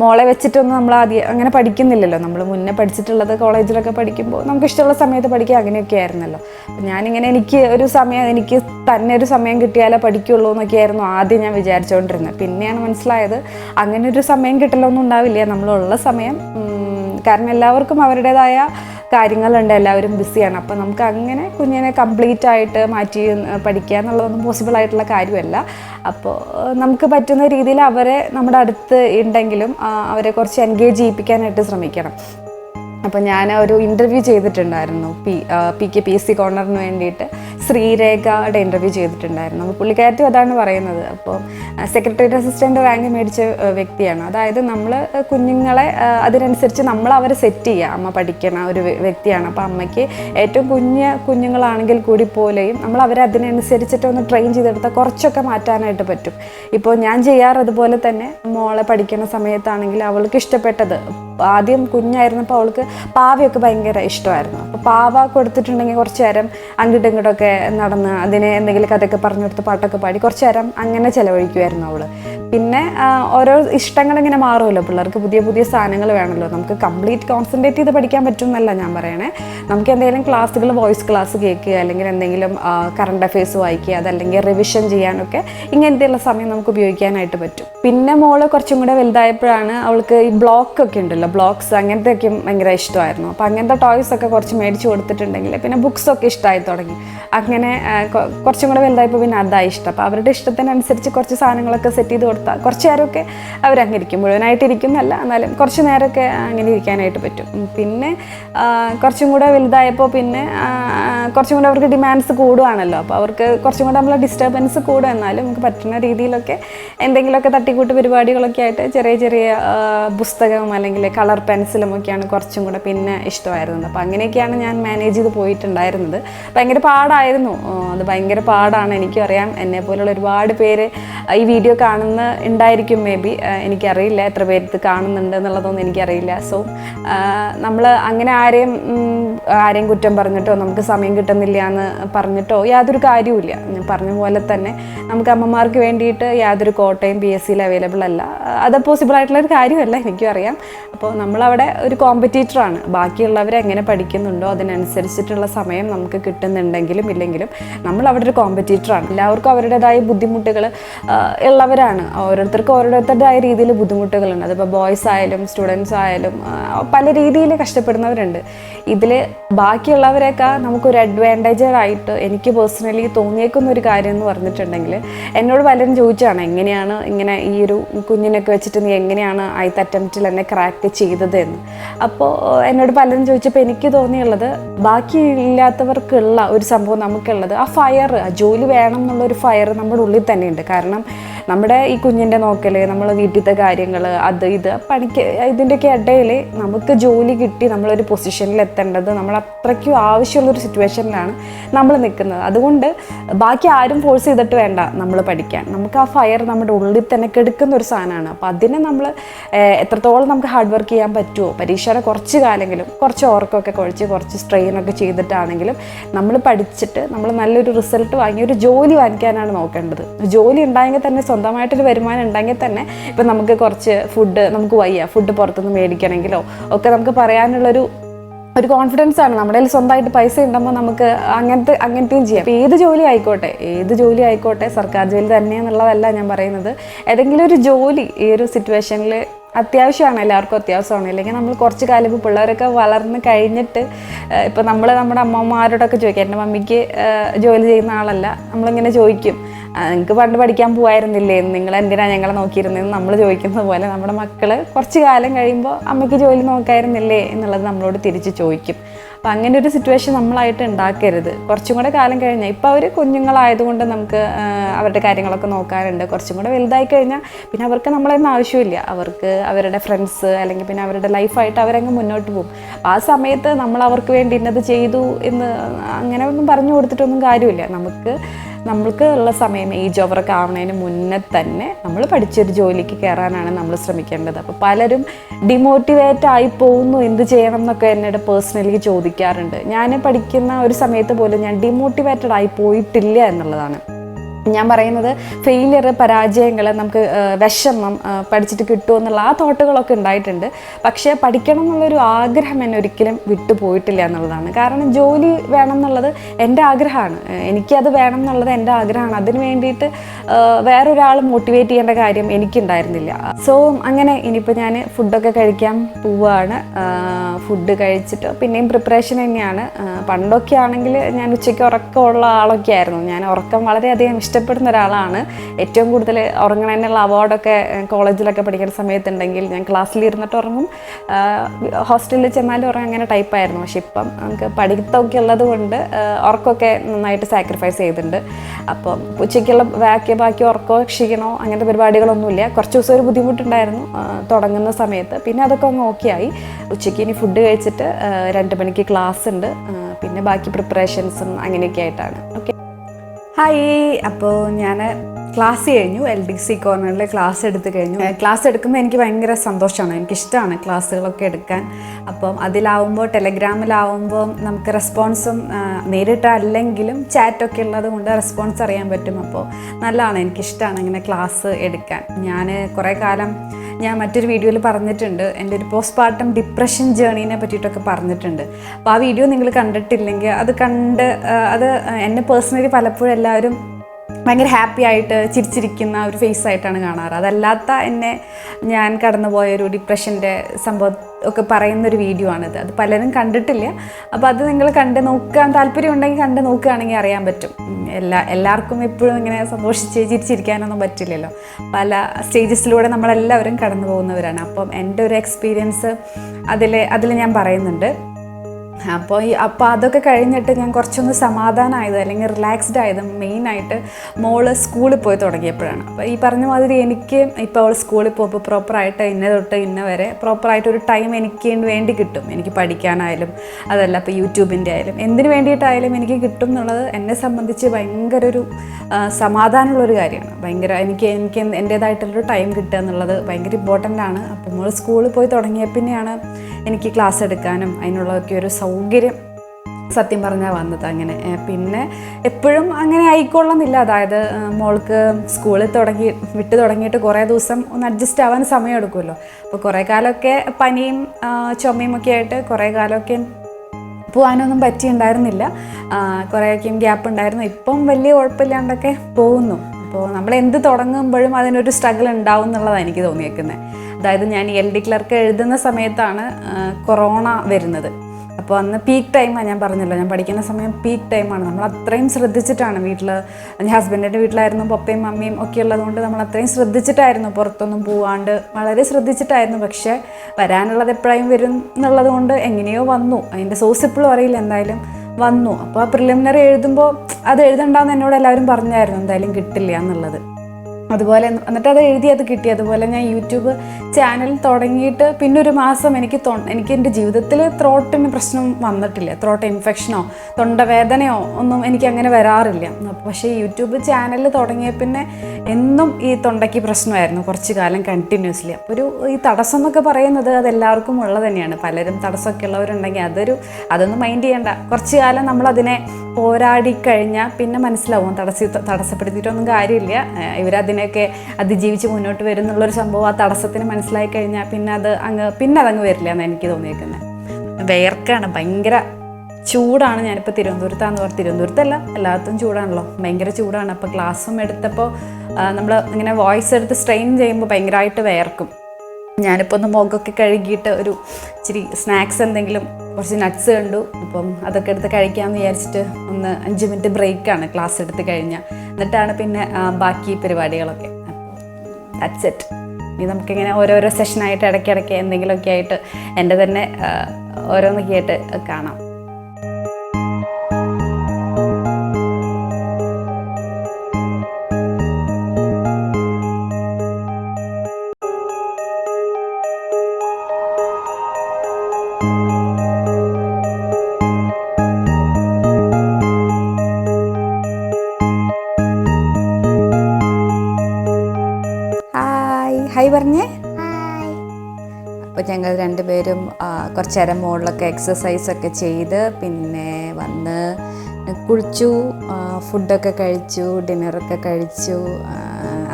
മോളെ വെച്ചിട്ടൊന്നും നമ്മൾ ആദ്യം അങ്ങനെ പഠിക്കുന്നില്ലല്ലോ. നമ്മൾ മുന്നേ പഠിച്ചിട്ടുള്ളത് കോളേജിലൊക്കെ പഠിക്കുമ്പോൾ നമുക്ക് ഇഷ്ടമുള്ള സമയത്ത് പഠിക്കുക അങ്ങനെയൊക്കെ ആയിരുന്നല്ലോ. അപ്പം ഞാനിങ്ങനെ എനിക്ക് ഒരു സമയം എനിക്ക് തന്നെ ഒരു സമയം കിട്ടിയാലേ പഠിക്കുള്ളൂ എന്നൊക്കെ ആയിരുന്നു ആദ്യം ഞാൻ വിചാരിച്ചുകൊണ്ടിരുന്നത്. പിന്നെയാണ് മനസ്സിലായത് അങ്ങനെ ഒരു സമയം കിട്ടലൊന്നും ഉണ്ടാവില്ല. നമ്മളുള്ള സമയം കാരണം എല്ലാവർക്കും അവരുടേതായ കാര്യങ്ങളുണ്ട്. എല്ലാവരും ബിസിയാണ്. അപ്പോൾ നമുക്ക് അങ്ങനെ കുഞ്ഞിനെ കംപ്ലീറ്റ് ആയിട്ട് മാറ്റി പഠിക്കുക എന്നുള്ളതൊന്നും പോസിബിൾ ആയിട്ടുള്ള കാര്യമല്ല. അപ്പോൾ നമുക്ക് പറ്റുന്ന രീതിയിൽ അവരെ നമ്മുടെ അടുത്ത് ഉണ്ടെങ്കിലും അവരെ കുറച്ച് എൻഗേജ് ചെയ്യിപ്പിക്കാനായിട്ട് ശ്രമിക്കണം. അപ്പോൾ ഞാൻ ഒരു ഇന്റർവ്യൂ ചെയ്തിട്ടുണ്ടായിരുന്നു. P P K P S C കോർണറിന് വേണ്ടിയിട്ട്. ശ്രീരേഖയുടെ ഇന്റർവ്യൂ ചെയ്തിട്ടുണ്ടായിരുന്നു. അപ്പോൾ പുള്ളിക്കാരത്തും അതാണ് പറയുന്നത്. അപ്പോൾ സെക്രട്ടറി അസിസ്റ്റന്റ് റാങ്ക് മേടിച്ച വ്യക്തിയാണ്. അതായത് നമ്മൾ കുഞ്ഞുങ്ങളെ അതിനനുസരിച്ച് നമ്മൾ അവരെ സെറ്റ് ചെയ്യുക. അമ്മ പഠിക്കണ ഒരു വ്യക്തിയാണ്. അപ്പോൾ അമ്മയ്ക്ക് ഏറ്റവും കുഞ്ഞ് കുഞ്ഞുങ്ങളാണെങ്കിൽ കൂടി പോലെയും നമ്മൾ അവരെ അതിനനുസരിച്ചിട്ട് ഒന്ന് ട്രെയിൻ ചെയ്തെടുത്താൽ കുറച്ചൊക്കെ മാറ്റാനായിട്ട് പറ്റും. ഇപ്പോൾ ഞാൻ ചെയ്യാറ് അതുപോലെ തന്നെ മോളെ പഠിക്കുന്ന സമയത്താണെങ്കിൽ അവൾക്ക് ഇഷ്ടപ്പെട്ടത്. ആദ്യം കുഞ്ഞായിരുന്നപ്പോൾ അവൾക്ക് പാവയൊക്കെ ഭയങ്കര ഇഷ്ടമായിരുന്നു. അപ്പോൾ പാവ കൊടുത്തിട്ടുണ്ടെങ്കിൽ കുറച്ച് നേരം അങ്ങോട്ടും ഇങ്ങോട്ടൊക്കെ നടന്ന് അതിനെ എന്തെങ്കിലും കഥയൊക്കെ പറഞ്ഞു കൊടുത്ത് പാട്ടൊക്കെ പാടി കുറച്ചു നേരം അങ്ങനെ ചിലവഴിക്കുമായിരുന്നു അവൾ പിന്നെ ഓരോ ഇഷ്ടങ്ങൾ ഇങ്ങനെ മാറുമല്ലോ പിള്ളേർക്ക്. പുതിയ പുതിയ സാധനങ്ങൾ വേണമല്ലോ. നമുക്ക് കംപ്ലീറ്റ് കോൺസെൻട്രേറ്റ് ചെയ്ത് പഠിക്കാൻ പറ്റും എന്നല്ല ഞാൻ പറയണേ. നമുക്ക് എന്തെങ്കിലും ക്ലാസ്സുകൾ വോയിസ് ക്ലാസ് കേൾക്കുക അല്ലെങ്കിൽ എന്തെങ്കിലും കറണ്ട് അഫയേഴ്സ് വായിക്കുക അതല്ലെങ്കിൽ റിവിഷൻ ചെയ്യാനൊക്കെ ഇങ്ങനത്തെയുള്ള സമയം നമുക്ക് ഉപയോഗിക്കാനായിട്ട് പറ്റും. പിന്നെ മോൾ കുറച്ചും കൂടെ വലുതായപ്പോഴാണ് അവൾക്ക് ഈ ബ്ലോക്ക് ഒക്കെ ഉണ്ടല്ലോ. ബ്ലോക്സ് അങ്ങനത്തെയൊക്കെ ഭയങ്കര ഇഷ്ടമായിരുന്നു. അപ്പോൾ അങ്ങനത്തെ ടോയ്സ് ഒക്കെ കുറച്ച് മേടിച്ച് കൊടുത്തിട്ടുണ്ടെങ്കിൽ പിന്നെ ബുക്സ് ഒക്കെ ഇഷ്ടമായി തുടങ്ങി. അങ്ങനെ കുറച്ചും കൂടെ വലുതായപ്പോൾ പിന്നെ അതായി ഇഷ്ടം. അപ്പോൾ അവരുടെ ഇഷ്ടത്തിനനുസരിച്ച് കുറച്ച് സാധനങ്ങളൊക്കെ സെറ്റ് ചെയ്ത് കൊടുത്താൽ കുറച്ച് നേരമൊക്കെ അവരങ്ങനെ ഇരിക്കും മുഴുവനായിട്ട് ഇരിക്കുന്നല്ല എന്നാലും കുറച്ച് നേരമൊക്കെ അങ്ങനെ ഇരിക്കാനായിട്ട് പറ്റും. പിന്നെ കുറച്ചും കൂടെ വലുതായപ്പോൾ പിന്നെ കുറച്ചും കൂടെ അവർക്ക് ഡിമാൻഡ്സ് കൂടുവാണല്ലോ. അപ്പോൾ അവർക്ക് കുറച്ചും കൂടെ നമ്മളെ ഡിസ്റ്റർബൻസ് കൂടും എന്നാലും നമുക്ക് പറ്റുന്ന രീതിയിലൊക്കെ എന്തെങ്കിലുമൊക്കെ തട്ടിക്കൂട്ട് പരിപാടികളൊക്കെ ആയിട്ട് ചെറിയ ചെറിയ പുസ്തകം അല്ലെങ്കിൽ കളർ പെൻസിലും ഒക്കെയാണ് കുറച്ചും കൂടെ പിന്നെ ഇഷ്ടമായിരുന്നത്. അപ്പോൾ അങ്ങനെയൊക്കെയാണ് ഞാൻ മാനേജ് ചെയ്ത് പോയിട്ടുണ്ടായിരുന്നത്. ഭയങ്കര പാടായിരുന്നു. അത് ഭയങ്കര പാടാണ്. എനിക്കും അറിയാം എന്നെ പോലുള്ള ഒരുപാട് പേര് ഈ വീഡിയോ കാണുന്ന ഉണ്ടായിരിക്കും മേ ബി എനിക്കറിയില്ല എത്ര പേര് ഇത് കാണുന്നുണ്ട് എന്നുള്ളതൊന്നും എനിക്കറിയില്ല. സോ നമ്മൾ അങ്ങനെ ആരെയും ആരെയും കുറ്റം പറഞ്ഞിട്ടോ നമുക്ക് സമയം കിട്ടുന്നില്ല എന്ന് പറഞ്ഞിട്ടോ യാതൊരു കാര്യവുമില്ല. പറഞ്ഞ പോലെ തന്നെ നമുക്ക് അമ്മമാർക്ക് വേണ്ടിയിട്ട് യാതൊരു കോട്ടയും പി എസ് സിയിൽ അവൈലബിൾ അല്ല. അത് പോസിബിൾ ആയിട്ടുള്ള ഒരു കാര്യമല്ല എനിക്കും അറിയാം. അപ്പോൾ നമ്മളവിടെ ഒരു കോമ്പറ്റീറ്ററാണ് ബാക്കിയുള്ളവർ എങ്ങനെ പഠിക്കുന്നുണ്ടോ അതിനനുസരിച്ചിട്ടുള്ള സമയം നമുക്ക് കിട്ടുന്നുണ്ടെങ്കിലും ഇല്ലെങ്കിലും നമ്മൾ അവിടെ ഒരു കോമ്പറ്റീറ്ററാണ് എല്ലാവർക്കും അവരുടേതായ ബുദ്ധിമുട്ടുകൾ ഉള്ളവരാണ്. ഓരോരുത്തർക്കും ഓരോരുത്തരുടേതായ രീതിയിൽ ബുദ്ധിമുട്ടുകളുണ്ട്. അതിപ്പോൾ ബോയ്സ് ആയാലും സ്റ്റുഡൻസ് ആയാലും പല രീതിയിൽ കഷ്ടപ്പെടുന്നവരുണ്ട്. ഇതിൽ ബാക്കിയുള്ളവരെയൊക്കെ നമുക്കൊരു അഡ്വാന്റേജായിട്ട് എനിക്ക് പേഴ്സണലി തോന്നിയേക്കുന്ന ഒരു കാര്യം എന്ന് പറഞ്ഞിട്ടുണ്ടെങ്കിൽ എന്നോട് പലരും ചോദിച്ചാണ് എങ്ങനെയാണ് ഇങ്ങനെ ഈ ഒരു കുഞ്ഞിനൊക്കെ വെച്ചിട്ട് നീ എങ്ങനെയാണ് ആദ്യത്തെ അറ്റംപ്റ്റിൽ എന്നെ ക്രാക്ക് ചെയ്തത്? എന്ന്. അപ്പോൾ എന്നോട് പലരും ചോദിച്ചപ്പോൾ എനിക്ക് തോന്നിയുള്ളത് ബാക്കി ഇല്ലാത്തവർക്കുള്ള ഒരു സംഭവം നമുക്കുള്ളത് ആ ഫയർ ആ ജോലി വേണം എന്നുള്ള ഒരു ഫയർ നമ്മുടെ ഉള്ളിൽ തന്നെയുണ്ട്. കാരണം നമ്മുടെ ഈ കുഞ്ഞിന്റെ നോക്കൽ നമ്മൾ വീട്ടിലത്തെ കാര്യങ്ങൾ അത് ഇത് പണിക്ക് ഇതിന്റെയൊക്കെ ഇടയിൽ നമുക്ക് ജോലി കിട്ടി നമ്മളൊരു പൊസിഷനിൽ എത്തേണ്ടത് നമ്മൾ അത്രയ്ക്കും ആവശ്യമുള്ളൊരു സിറ്റുവേഷനിലാണ് നമ്മൾ നിൽക്കുന്നത് അതുകൊണ്ട് ബാക്കി ആരും ഫോഴ്സ് ചെയ്തിട്ട് വേണ്ട നമ്മൾ പഠിക്കാൻ. നമുക്ക് ആ ഫയർ നമ്മുടെ ഉള്ളിൽ തന്നെ കെടുക്കുന്ന ഒരു സാധനമാണ്. അപ്പോൾ അതിനെ നമ്മൾ എത്രത്തോളം നമുക്ക് ഹാർഡ് വർക്ക് ചെയ്യാൻ പറ്റുമോ പരീക്ഷയുടെ കുറച്ച് കാലെങ്കിലും കുറച്ച് ഓർക്കൊക്കെ കുഴച്ച് കുറച്ച് സ്ട്രെയിനൊക്കെ ചെയ്തിട്ടാണെങ്കിലും നമ്മൾ പഠിച്ചിട്ട് നമ്മൾ നല്ലൊരു റിസൾട്ട് വാങ്ങി ഒരു ജോലി വാങ്ങിക്കാനാണ് നോക്കേണ്ടത്. ജോലി ഉണ്ടായെങ്കിൽ തന്നെ സ്വന്തമായിട്ടൊരു വരുമാനം ഉണ്ടെങ്കിൽ തന്നെ ഇപ്പം നമുക്ക് കുറച്ച് ഫുഡ് നമുക്ക് വയ്യ. ഫുഡ് പുറത്തുനിന്ന് മേടിക്കണമെങ്കിലോ ഒക്കെ നമുക്ക് പറയാനുള്ളൊരു ഒരു കോൺഫിഡൻസ് ആണ്. നമ്മുടെ കയ്യിൽ സ്വന്തമായിട്ട് പൈസ ഉണ്ടാകുമ്പോൾ നമുക്ക് അങ്ങനത്തെ അങ്ങനത്തെയും ചെയ്യാം. ഏത് ജോലി ആയിക്കോട്ടെ ഏത് ജോലി ആയിക്കോട്ടെ സർക്കാർ ജോലി തന്നെ എന്നുള്ളതല്ല ഞാൻ പറയുന്നത്. ഏതെങ്കിലും ഒരു ജോലി ഈ ഒരു സിറ്റുവേഷനിൽ അത്യാവശ്യമാണ് എല്ലാവർക്കും അത്യാവശ്യമാണ്. അല്ലെങ്കിൽ നമ്മൾ കുറച്ച് കാലം ഇപ്പോൾ പിള്ളേരൊക്കെ വളർന്ന് കഴിഞ്ഞിട്ട് ഇപ്പോൾ നമ്മൾ നമ്മുടെ അമ്മമാരോടൊക്കെ ചോദിക്കാം എന്റെ മമ്മിക്ക് ജോലി ചെയ്യുന്ന ആളല്ല. നമ്മളിങ്ങനെ ചോദിക്കും. നിങ്ങൾക്ക് പണ്ട് പഠിക്കാൻ പോകായിരുന്നില്ലേ നിങ്ങൾ എന്തിനാണ് ഞങ്ങളെ നോക്കിയിരുന്നതെന്ന് നമ്മൾ ചോദിക്കുന്നത് പോലെ നമ്മുടെ മക്കൾ കുറച്ച് കാലം കഴിയുമ്പോൾ അമ്മയ്ക്ക് ജോലി നോക്കായിരുന്നില്ലേ എന്നുള്ളത് നമ്മളോട് തിരിച്ച് ചോദിക്കും. അപ്പം അങ്ങനെ ഒരു സിറ്റുവേഷൻ നമ്മളായിട്ട് ഉണ്ടാക്കരുത്. കുറച്ചും കൂടെ കാലം കഴിഞ്ഞാൽ ഇപ്പോൾ അവർ കുഞ്ഞുങ്ങളായതുകൊണ്ട് നമുക്ക് അവരുടെ കാര്യങ്ങളൊക്കെ നോക്കാനുണ്ട്. കുറച്ചും കൂടെ വലുതായി കഴിഞ്ഞാൽ പിന്നെ അവർക്ക് നമ്മളൊന്നും ആവശ്യമില്ല. അവർക്ക് അവരുടെ ഫ്രണ്ട്സ് അല്ലെങ്കിൽ പിന്നെ അവരുടെ ലൈഫായിട്ട് അവരങ്ങ് മുന്നോട്ട് പോകും. ആ സമയത്ത് നമ്മൾ അവർക്ക് വേണ്ടി ഇന്നത് ചെയ്തു എന്ന് അങ്ങനെ ഒന്നും പറഞ്ഞു കൊടുത്തിട്ടൊന്നും കാര്യമില്ല. നമുക്ക് നമ്മൾക്ക് ഉള്ള സമയം ഏജ് ഓവറൊക്കെ ആവുന്നതിന് മുന്നേ തന്നെ നമ്മൾ പഠിച്ചൊരു ജോലിക്ക് കയറാനാണ് നമ്മൾ ശ്രമിക്കേണ്ടത്. അപ്പോൾ പലരും ഡിമോട്ടിവേറ്റ് ആയി പോകുന്നു എന്ത് ചെയ്യണം എന്നൊക്കെ എന്നോട് പേഴ്സണലി ചോദിക്കാറുണ്ട്. ഞാൻ പഠിക്കുന്ന ഒരു സമയത്ത് പോലും ഞാൻ ഡിമോട്ടിവേറ്റഡ് ആയി പോയിട്ടില്ല എന്നുള്ളതാണ്. ഞാൻ പറയുന്നത് ഫെയിലിയർ പരാജയങ്ങൾ നമുക്ക് വിഷമം പഠിച്ചിട്ട് കിട്ടുമോ എന്നുള്ള ആ തോട്ടുകളൊക്കെ ഉണ്ടായിട്ടുണ്ട്. പക്ഷേ പഠിക്കണം എന്നുള്ളൊരു ആഗ്രഹം എന്നെ ഒരിക്കലും വിട്ടുപോയിട്ടില്ല എന്നുള്ളതാണ്. കാരണം ജോലി വേണം എന്നുള്ളത് എന്റെ ആഗ്രഹമാണ്. എനിക്കത് വേണം എന്നുള്ളത് എന്റെ ആഗ്രഹമാണ്. അതിന് വേണ്ടിയിട്ട് വേറൊരാൾ മോട്ടിവേറ്റ് ചെയ്യേണ്ട കാര്യം എനിക്കുണ്ടായിരുന്നില്ല. സോ അങ്ങനെ ഇനിയിപ്പോൾ ഞാൻ ഫുഡൊക്കെ കഴിക്കാൻ പോവുകയാണ് ഫുഡ് കഴിച്ചിട്ട് പിന്നെയും പ്രിപ്പറേഷൻ തന്നെയാണ്. പണ്ടൊക്കെ ആണെങ്കിൽ ഞാൻ ഉച്ചയ്ക്ക് ഉറക്കമുള്ള ആളൊക്കെ ആയിരുന്നു. ഞാൻ ഉറക്കം വളരെയധികം ഇഷ്ടപ്പെടുന്ന ഒരാളാണ്. ഏറ്റവും കൂടുതൽ ഉറങ്ങണതിനുള്ള അവാർഡൊക്കെ കോളേജിലൊക്കെ പഠിക്കുന്ന സമയത്തുണ്ടെങ്കിൽ ഞാൻ ക്ലാസ്സിൽ ഇരുന്നിട്ട് ഉറങ്ങും. ഹോസ്റ്റലിൽ ചെന്നാലും ഉറങ്ങും അങ്ങനെ ടൈപ്പായിരുന്നു പക്ഷെ ഇപ്പം നമുക്ക് പഠിത്തമൊക്കെ ഉള്ളത് കൊണ്ട് ഉറക്കമൊക്കെ നന്നായിട്ട് സാക്രിഫൈസ് ചെയ്തിട്ടുണ്ട്. അപ്പം ഉച്ചയ്ക്കുള്ള ബാക്കി ബാക്കി ഉറക്കമോ ക്ഷീണമോ അങ്ങനത്തെ പരിപാടികളൊന്നുമില്ല. കുറച്ച് ദിവസം ഒരു ബുദ്ധിമുട്ടുണ്ടായിരുന്നു തുടങ്ങുന്ന സമയത്ത്. പിന്നെ അതൊക്കെ അങ്ങ് ഓക്കെ ആയി. ഉച്ചയ്ക്ക് ഇനി ഫുഡ് കഴിച്ചിട്ട് രണ്ട് മണിക്ക് ക്ലാസ് ഉണ്ട്. പിന്നെ ബാക്കി പ്രിപ്പറേഷൻസും അങ്ങനെയൊക്കെ ആയിട്ടാണ്. ഓക്കെ ഹായ് അപ്പോൾ ഞാൻ ക്ലാസ് കഴിഞ്ഞു എൽ ഡി സി കോർണറിൽ ക്ലാസ് എടുത്തു കഴിഞ്ഞു. ക്ലാസ് എടുക്കുമ്പോൾ എനിക്ക് ഭയങ്കര സന്തോഷമാണ്. എനിക്കിഷ്ടമാണ് ക്ലാസ്സുകളൊക്കെ എടുക്കാൻ. അപ്പം അതിലാവുമ്പോൾ ടെലഗ്രാമിലാവുമ്പോൾ നമുക്ക് റെസ്പോൺസും നേരിട്ടല്ലെങ്കിലും ചാറ്റൊക്കെ ഉള്ളത് കൊണ്ട് റെസ്പോൺസ് അറിയാൻ പറ്റും. അപ്പോൾ നല്ലതാണ് എനിക്കിഷ്ടമാണ് ഇങ്ങനെ ക്ലാസ് എടുക്കാൻ. ഞാൻ കുറേ കാലം ഞാൻ മറ്റൊരു വീഡിയോയിൽ പറഞ്ഞിട്ടുണ്ട്. എന്റെ ഒരു പോസ്റ്റ് പാർട്ടം ഡിപ്രഷൻ ജേണീനെ പറ്റിയിട്ടൊക്കെ പറഞ്ഞിട്ടുണ്ട്. അപ്പോൾ ആ വീഡിയോ നിങ്ങൾ കണ്ടിട്ടില്ലെങ്കിൽ അത് കണ്ട് അത് എന്നെ പേഴ്സണലി പലപ്പോഴും എല്ലാവരും ഭയങ്കര ഹാപ്പി ആയിട്ട് ചിരിച്ചിരിക്കുന്ന ഒരു ഫേസ് ആയിട്ടാണ് കാണാറ്. അതല്ലാത്ത എന്നെ ഞാൻ കടന്നുപോയ ഒരു ഡിപ്രഷന്റെ സംഭവം ഒക്കെ പറയുന്നൊരു വീഡിയോ ആണിത്. അത് പലരും കണ്ടിട്ടില്ല. അപ്പോൾ അത് നിങ്ങൾ കണ്ട് നോക്കാൻ താല്പര്യം ഉണ്ടെങ്കിൽ കണ്ട് നോക്കുകയാണെങ്കിൽ അറിയാൻ പറ്റും. എല്ലാ എല്ലാവർക്കും എപ്പോഴും ഇങ്ങനെ സന്തോഷിച്ച് ചിരിച്ചിരിക്കാനൊന്നും പറ്റില്ലല്ലോ. പല സ്റ്റേജസിലൂടെ നമ്മളെല്ലാവരും കടന്നു പോകുന്നവരാണ് അപ്പം എന്റെ ഒരു എക്സ്പീരിയൻസ് അതിൽ അതിൽ ഞാൻ പറയുന്നുണ്ട്. അപ്പോൾ ഈ അപ്പോൾ അതൊക്കെ കഴിഞ്ഞിട്ട് ഞാൻ കുറച്ചൊന്ന് സമാധാനമായത് അല്ലെങ്കിൽ റിലാക്സ്ഡ് ആയത് മെയിനായിട്ട് മോൾ സ്കൂളിൽ പോയി തുടങ്ങിയപ്പോഴാണ്. അപ്പോൾ ഈ പറഞ്ഞ മാതിരി എനിക്ക് ഇപ്പോൾ അവൾ സ്കൂളിൽ പോകുമ്പോൾ പ്രോപ്പറായിട്ട് ഇന്ന തൊട്ട് ഇന്ന വരെ പ്രോപ്പറായിട്ട് ഒരു ടൈം എനിക്ക് വേണ്ടി കിട്ടും. എനിക്ക് പഠിക്കാനായാലും അതല്ല ഇപ്പോൾ യൂട്യൂബിന്റെ ആയാലും എന്തിനു വേണ്ടിയിട്ടായാലും എനിക്ക് കിട്ടും എന്നുള്ളത് എന്നെ സംബന്ധിച്ച് ഭയങ്കര ഒരു സമാധാനമുള്ളൊരു കാര്യമാണ്. ഭയങ്കര എനിക്ക് എനിക്ക് എന്റേതായിട്ടുള്ളൊരു ടൈം കിട്ടുക എന്നുള്ളത് ഭയങ്കര ഇമ്പോർട്ടന്റ് ആണ്. അപ്പോൾ മോൾ സ്കൂളിൽ പോയി തുടങ്ങിയ പിന്നെയാണ് എനിക്ക് ക്ലാസ് എടുക്കാനും അതിനുള്ളതൊക്കെ ഒരു സൗകര്യം സത്യം പറഞ്ഞാൽ വന്നത് അങ്ങനെ. പിന്നെ എപ്പോഴും അങ്ങനെ ആയിക്കൊള്ളുന്നില്ല. അതായത് മോൾക്ക് സ്കൂളിൽ തുടങ്ങി വിട്ടു തുടങ്ങിയിട്ട് കുറേ ദിവസം ഒന്ന് അഡ്ജസ്റ്റ് ആവാൻ സമയം എടുക്കുമല്ലോ. അപ്പോൾ കുറേ കാലമൊക്കെ പനിയും ചുമയും ഒക്കെ ആയിട്ട് കുറേ കാലമൊക്കെ പോകാനൊന്നും പറ്റിയുണ്ടായിരുന്നില്ല കുറേയൊക്കെയും ഗ്യാപ്പ് ഉണ്ടായിരുന്നു. ഇപ്പം വലിയ കുഴപ്പമില്ലാണ്ടൊക്കെ പോകുന്നു. അപ്പോൾ നമ്മൾ എന്ത് തുടങ്ങുമ്പോഴും അതിനൊരു സ്ട്രഗിൾ ഉണ്ടാവും എന്നുള്ളതാണ് എനിക്ക് തോന്നിയേക്കുന്നത് അതായത് ഞാൻ എൽ ഡി ക്ലർക്ക് എഴുതുന്ന സമയത്താണ് കൊറോണ വരുന്നത്. അപ്പോൾ അന്ന് പീക്ക് ടൈമാണ് ഞാൻ പറഞ്ഞല്ലോ ഞാൻ പഠിക്കുന്ന സമയം പീക്ക് ടൈമാണ് നമ്മൾ അത്രയും ശ്രദ്ധിച്ചിട്ടാണ് വീട്ടിൽ എന്റെ ഹസ്ബൻഡിന്റെ വീട്ടിലായിരുന്നു പപ്പയും മമ്മിയും ഒക്കെ ഉള്ളതുകൊണ്ട് നമ്മൾ അത്രയും ശ്രദ്ധിച്ചിട്ടായിരുന്നു പുറത്തൊന്നും പോവാണ്ട്. വളരെ ശ്രദ്ധിച്ചിട്ടായിരുന്നു പക്ഷേ വരാനുള്ളത് എപ്പോഴും വരും എന്നുള്ളത് കൊണ്ട് എങ്ങനെയോ വന്നു. അതിന്റെ സോഴ്സ് ഇപ്പോഴും അറിയില്ല എന്തായാലും വന്നു. അപ്പോൾ ആ പ്രിലിമിനറി എഴുതുമ്പോൾ അത് എഴുതണ്ടെന്ന് എന്നോട് എല്ലാവരും പറഞ്ഞായിരുന്നു എന്തായാലും കിട്ടില്ല എന്നുള്ളത്. അതുപോലെ എന്നിട്ട് അത് എഴുതി അത് കിട്ടി. അതുപോലെ ഞാൻ യൂട്യൂബ് ചാനൽ തുടങ്ങിയിട്ട് പിന്നെ ഒരു മാസം എനിക്ക് എനിക്ക് എന്റെ ജീവിതത്തിൽ ത്രോട്ടിന് പ്രശ്നം വന്നിട്ടില്ല. ത്രോട്ട് ഇൻഫെക്ഷനോ തൊണ്ടവേദനയോ ഒന്നും എനിക്ക് അങ്ങനെ വരാറില്ല. പക്ഷേ യൂട്യൂബ് ചാനൽ തുടങ്ങിയ പിന്നെ എന്നും ഈ തൊണ്ടയ്ക്ക് പ്രശ്നമായിരുന്നു കുറച്ച് കാലം കണ്ടിന്യൂസ്ലി അപ്പോൾ ഒരു ഈ തടസ്സം എന്നൊക്കെ പറയുന്നത് അതെല്ലാവർക്കും ഉള്ളത് തന്നെയാണ്. പലരും തടസ്സമൊക്കെ ഉള്ളവരുണ്ടെങ്കിൽ അതൊരു അതൊന്നും മൈൻഡ് ചെയ്യേണ്ട. കുറച്ച് കാലം നമ്മളതിനെ പോരാടി കഴിഞ്ഞാൽ പിന്നെ മനസ്സിലാവും. തടസ്സ തടസ്സപ്പെടുത്തിയിട്ടൊന്നും കാര്യമില്ല. ഏഹ് ഇവരതിനെയൊക്കെ അതിജീവിച്ച് മുന്നോട്ട് വരും എന്നുള്ളൊരു സംഭവം ആ തടസ്സത്തിന് മനസ്സിലായി കഴിഞ്ഞാൽ പിന്നെ അത് അങ്ങ് പിന്നെ അതങ്ങ് വരില്ല എന്നാണ് എനിക്ക് തോന്നിയേക്കുന്നത് വേർക്കാണ് ഭയങ്കര ചൂടാണ് ഞാനിപ്പോൾ തിരുവനന്തപുരത്താന്ന് പറഞ്ഞത് തിരുവനന്തപുരത്തല്ല എല്ലാത്തും ചൂടാണല്ലോ. ഭയങ്കര ചൂടാണ്. അപ്പോൾ ക്ലാസ്സും എടുത്തപ്പോൾ നമ്മൾ ഇങ്ങനെ വോയിസ് എടുത്ത് സ്ട്രെയിൻ ചെയ്യുമ്പോൾ ഭയങ്കരമായിട്ട് വേർക്കും. ഞാനിപ്പോൾ ഒന്ന് മുഖമൊക്കെ കഴുകിയിട്ട് ഒരു ഇച്ചിരി സ്നാക്സ് എന്തെങ്കിലും കുറച്ച് നട്ട്സ് കണ്ടു. അപ്പം അതൊക്കെ എടുത്ത് കഴിക്കാമെന്ന് വിചാരിച്ചിട്ട് ഒന്ന് അഞ്ച് മിനിറ്റ് ബ്രേക്കാണ് ക്ലാസ് എടുത്ത് കഴിഞ്ഞാൽ എന്നിട്ടാണ് പിന്നെ ബാക്കി പരിപാടികളൊക്കെ. ദാറ്റ്സ് ഇറ്റ് ഇനി നമുക്കിങ്ങനെ ഓരോരോ സെഷനായിട്ട് ഇടയ്ക്കിടയ്ക്ക് എന്തെങ്കിലുമൊക്കെ ആയിട്ട് എന്റെ തന്നെ ഓരോന്ന് ഓരോന്നൊക്കെ ആയിട്ട് കാണാം. അപ്പോൾ ഞങ്ങൾ രണ്ടുപേരും കുറച്ച് നേരം മുകളിലൊക്കെ എക്സസൈസ് ഒക്കെ ചെയ്ത് പിന്നെ വന്ന് കുളിച്ചു ഫുഡൊക്കെ കഴിച്ചു ഡിന്നറൊക്കെ കഴിച്ചു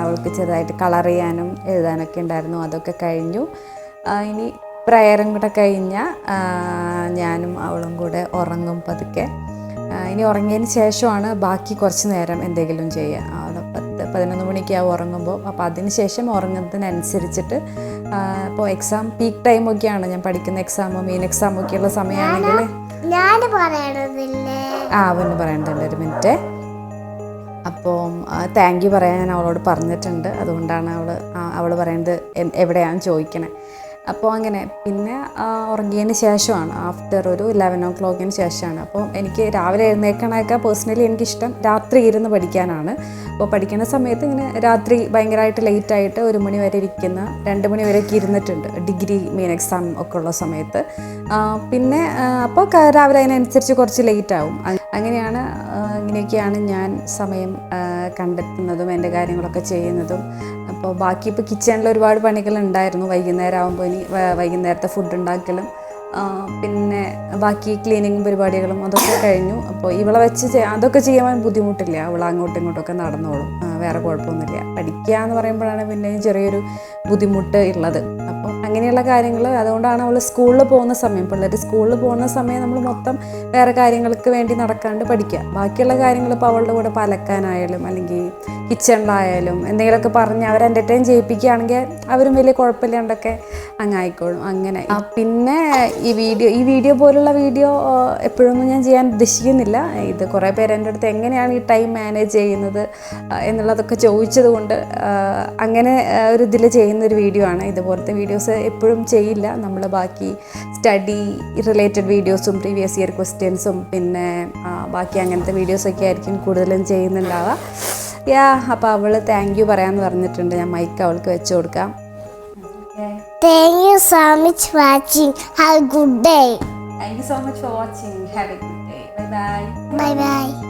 അവൾക്ക് ചെറുതായിട്ട് കളർ ചെയ്യാനും എഴുതാനൊക്കെ ഉണ്ടായിരുന്നു അതൊക്കെ കഴിഞ്ഞു. ഇനി പ്രയറും കൂടെ കഴിഞ്ഞാൽ ഞാനും അവളും കൂടെ ഉറങ്ങും പതുക്കെ. ഇനി ഉറങ്ങിയതിന് ശേഷമാണ് ബാക്കി കുറച്ച് നേരം എന്തെങ്കിലും ചെയ്യുക പത്ത് പതിനൊന്ന് മണിക്കാവും ഉറങ്ങുമ്പോൾ. അപ്പോൾ അതിന് ശേഷം ഉറങ്ങുന്നതിനനുസരിച്ചിട്ട് ഇപ്പോൾ എക്സാം പീക്ക് ടൈമൊക്കെയാണ് ഞാൻ പഠിക്കുന്ന എക്സാമോ മെയിൻ എക്സാമോ ഒക്കെയുള്ള സമയമാണെങ്കിൽ ആ അവന് പറയേണ്ടതുണ്ട് ഒരു മിനിറ്റ്. അപ്പോൾ താങ്ക് യു പറയാൻ ഞാൻ അവളോട് പറഞ്ഞിട്ടുണ്ട്. അതുകൊണ്ടാണ് അവൾ അവൾ പറയുന്നത് എവിടെയാണ് ചോദിക്കണേ. അപ്പോൾ അങ്ങനെ പിന്നെ ഉറങ്ങിയതിന് ശേഷമാണ് ആഫ്റ്റർ ഒരു ലെവൻ ഓ ക്ലോക്കിന് ശേഷമാണ്. അപ്പോൾ എനിക്ക് രാവിലെ എഴുന്നേക്കണമൊക്കെ പേഴ്സണലി എനിക്കിഷ്ടം. രാത്രി ഇരുന്ന് പഠിക്കാനാണ്. അപ്പോൾ പഠിക്കുന്ന സമയത്ത് ഇങ്ങനെ രാത്രി ഭയങ്കരമായിട്ട് ലേറ്റായിട്ട് ഒരു മണി വരെ ഇരിക്കുന്ന രണ്ട് മണി വരെയൊക്കെ ഇരുന്നിട്ടുണ്ട്. ഡിഗ്രി മെയിൻ എക്സാം ഒക്കെ ഉള്ള സമയത്ത്. പിന്നെ അപ്പോൾ രാവിലെ അതിനനുസരിച്ച് കുറച്ച് ലേറ്റ് ആവും. അങ്ങനെയാണ് ഇങ്ങനെയൊക്കെയാണ് ഞാൻ സമയം കണ്ടെത്തുന്നതും എന്റെ കാര്യങ്ങളൊക്കെ ചെയ്യുന്നതും അപ്പോൾ ബാക്കി ഇപ്പോൾ കിച്ചണിൽ ഒരുപാട് പണികൾ ഉണ്ടായിരുന്നു വൈകുന്നേരം ആകുമ്പോൾ ഇനി വൈകുന്നേരത്തെ ഫുഡ് ഉണ്ടാക്കലും. പിന്നെ ബാക്കി ക്ലീനിങ്ങും പരിപാടികളും അതൊക്കെ കഴിഞ്ഞു. അപ്പോൾ ഇവളെ വെച്ച് അതൊക്കെ ചെയ്യാൻ ബുദ്ധിമുട്ടില്ല. അവൾ അങ്ങോട്ടും ഇങ്ങോട്ടൊക്കെ നടന്നോളും. വേറെ കുഴപ്പമൊന്നുമില്ല. പഠിക്കുക എന്ന് പറയുമ്പോഴാണ് പിന്നെ ചെറിയൊരു ബുദ്ധിമുട്ട് ഉള്ളത്. അപ്പം അങ്ങനെയുള്ള കാര്യങ്ങൾ അതുകൊണ്ടാണ് അവൾ സ്കൂളിൽ പോകുന്ന സമയം. പിള്ളേർ സ്കൂളിൽ പോകുന്ന സമയം നമ്മൾ മൊത്തം വേറെ കാര്യങ്ങൾക്ക് വേണ്ടി നടക്കാണ്ട് പഠിക്കുക ബാക്കിയുള്ള കാര്യങ്ങൾ ഇപ്പോൾ അവളുടെ കൂടെ പലക്കാനായാലും അല്ലെങ്കിൽ കിച്ചണിലായാലും എന്തെങ്കിലുമൊക്കെ പറഞ്ഞ് അവർ എന്റർടൈൻ ചെയ്യിപ്പിക്കുകയാണെങ്കിൽ അവരും വലിയ കുഴപ്പമില്ലാണ്ടൊക്കെ അങ്ങ് ആയിക്കോളും. അങ്ങനെ. പിന്നെ ഈ വീഡിയോ ഈ വീഡിയോ പോലുള്ള വീഡിയോ എപ്പോഴൊന്നും ഞാൻ ചെയ്യാൻ ഉദ്ദേശിക്കുന്നില്ല. ഇത് കുറേ പേര് എന്റെ അടുത്ത് എങ്ങനെയാണ് ഈ ടൈം മാനേജ് ചെയ്യുന്നത് എന്നുള്ളതൊക്കെ ചോദിച്ചത് കൊണ്ട് അങ്ങനെ ഒരു ഇതിൽ ചെയ്യുന്ന ഒരു വീഡിയോ ആണ്. ഇതുപോലത്തെ വീഡിയോസ് എപ്പോഴും ചെയ്യില്ല. നമ്മൾ ബാക്കി സ്റ്റഡി റിലേറ്റഡ് വീഡിയോസും പ്രീവിയസ് ഇയർ ക്വസ്റ്റ്യൻസും പിന്നെ ബാക്കി അങ്ങനത്തെ വീഡിയോസൊക്കെ ആയിരിക്കും കൂടുതലും ചെയ്യുന്നുണ്ടാവുക. യാ അപ്പോൾ അവൾ താങ്ക് യു പറയാമെന്ന് പറഞ്ഞിട്ടുണ്ട്. ഞാൻ മൈക്ക് അവൾക്ക് വെച്ച് കൊടുക്കാം. Thank you so much watching have good day thank you so much for watching have a good day bye bye bye bye